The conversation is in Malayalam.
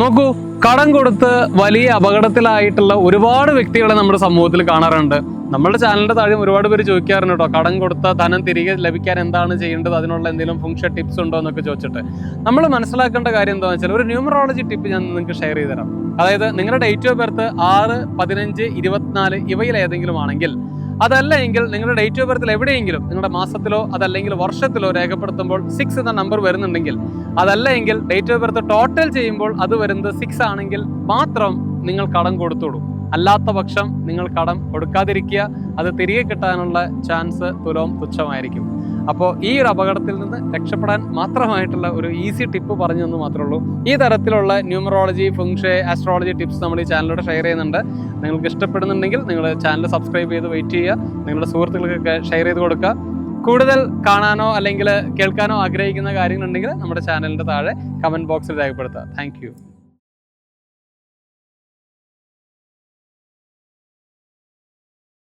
നോക്കൂ കടം കൊടുത്ത് വലിയ അപകടത്തിലായിട്ടുള്ള ഒരുപാട് വ്യക്തികളെ നമ്മുടെ സമൂഹത്തിൽ കാണാറുണ്ട്. നമ്മുടെ ചാനലിന്റെ താഴെ ഒരുപാട് പേര് ചോദിക്കാറുണ്ട് കേട്ടോ കടം കൊടുത്ത ധനം തിരികെ ലഭിക്കാൻ എന്താണ് ചെയ്യേണ്ടത്? അതിനുള്ള എന്തെങ്കിലും ഫംഗ്ഷൻ ടിപ്സ് ഉണ്ടോ എന്നൊക്കെ ചോദിച്ചിട്ട്. നമ്മൾ മനസ്സിലാക്കേണ്ട കാര്യം എന്താണെന്ന് വെച്ചാൽ ഒരു ന്യൂമറോളജി ടിപ്പ് ഞാൻ നിങ്ങൾക്ക് ഷെയർ ചെയ്ത് തരാം അതായത് നിങ്ങളുടെ ഡേറ്റ് ഓഫ് ബർത്ത് ആറ് പതിനഞ്ച് ഇരുപത്തിനാല് ഇവയിൽ ഏതെങ്കിലും ആണെങ്കിൽ അതല്ല എങ്കിൽ നിങ്ങളുടെ ഡേറ്റ് ഓഫ് ബർത്തിൽ എവിടെയെങ്കിലും നിങ്ങളുടെ മാസത്തിലോ അതല്ലെങ്കിൽ വർഷത്തിലോ രേഖപ്പെടുത്തുമ്പോൾ സിക്സ് എന്ന നമ്പർ വരുന്നുണ്ടെങ്കിൽ അതല്ല എങ്കിൽ ഡേറ്റ് ഓഫ് ബർത്ത് ടോട്ടൽ ചെയ്യുമ്പോൾ അത് വരുന്നത് സിക്സ് ആണെങ്കിൽ മാത്രം നിങ്ങൾ കടം കൊടുത്തോളൂ. അല്ലാത്ത പക്ഷം നിങ്ങൾ കടം കൊടുക്കാതിരിക്കുക. അത് തിരികെ കിട്ടാനുള്ള ചാൻസ് തുലവും തുച്ഛമായിരിക്കും. അപ്പോൾ ഈ ഒരു അപകടത്തിൽ നിന്ന് രക്ഷപ്പെടാൻ മാത്രമായിട്ടുള്ള ഒരു ഈസി ടിപ്പ് പറഞ്ഞു എന്ന് മാത്രമേ ഉള്ളൂ. ഈ തരത്തിലുള്ള ന്യൂമറോളജി ഫുങ്ഷെ ആസ്ട്രോളജി ടിപ്സ് നമ്മൾ ഈ ചാനലിലൂടെ ഷെയർ ചെയ്യുന്നുണ്ട്. നിങ്ങൾക്ക് ഇഷ്ടപ്പെടുന്നുണ്ടെങ്കിൽ നിങ്ങൾ ചാനൽ സബ്സ്ക്രൈബ് ചെയ്ത് വെയിറ്റ് ചെയ്യുക. നിങ്ങളുടെ സുഹൃത്തുക്കൾക്കൊക്കെ ഷെയർ ചെയ്ത് കൊടുക്കുക. കൂടുതൽ കാണാനോ അല്ലെങ്കിൽ കേൾക്കാനോ ആഗ്രഹിക്കുന്ന കാര്യങ്ങളുണ്ടെങ്കിൽ നമ്മുടെ ചാനലിന്റെ താഴെ കമന്റ് ബോക്സിൽ രേഖപ്പെടുത്തുക. താങ്ക്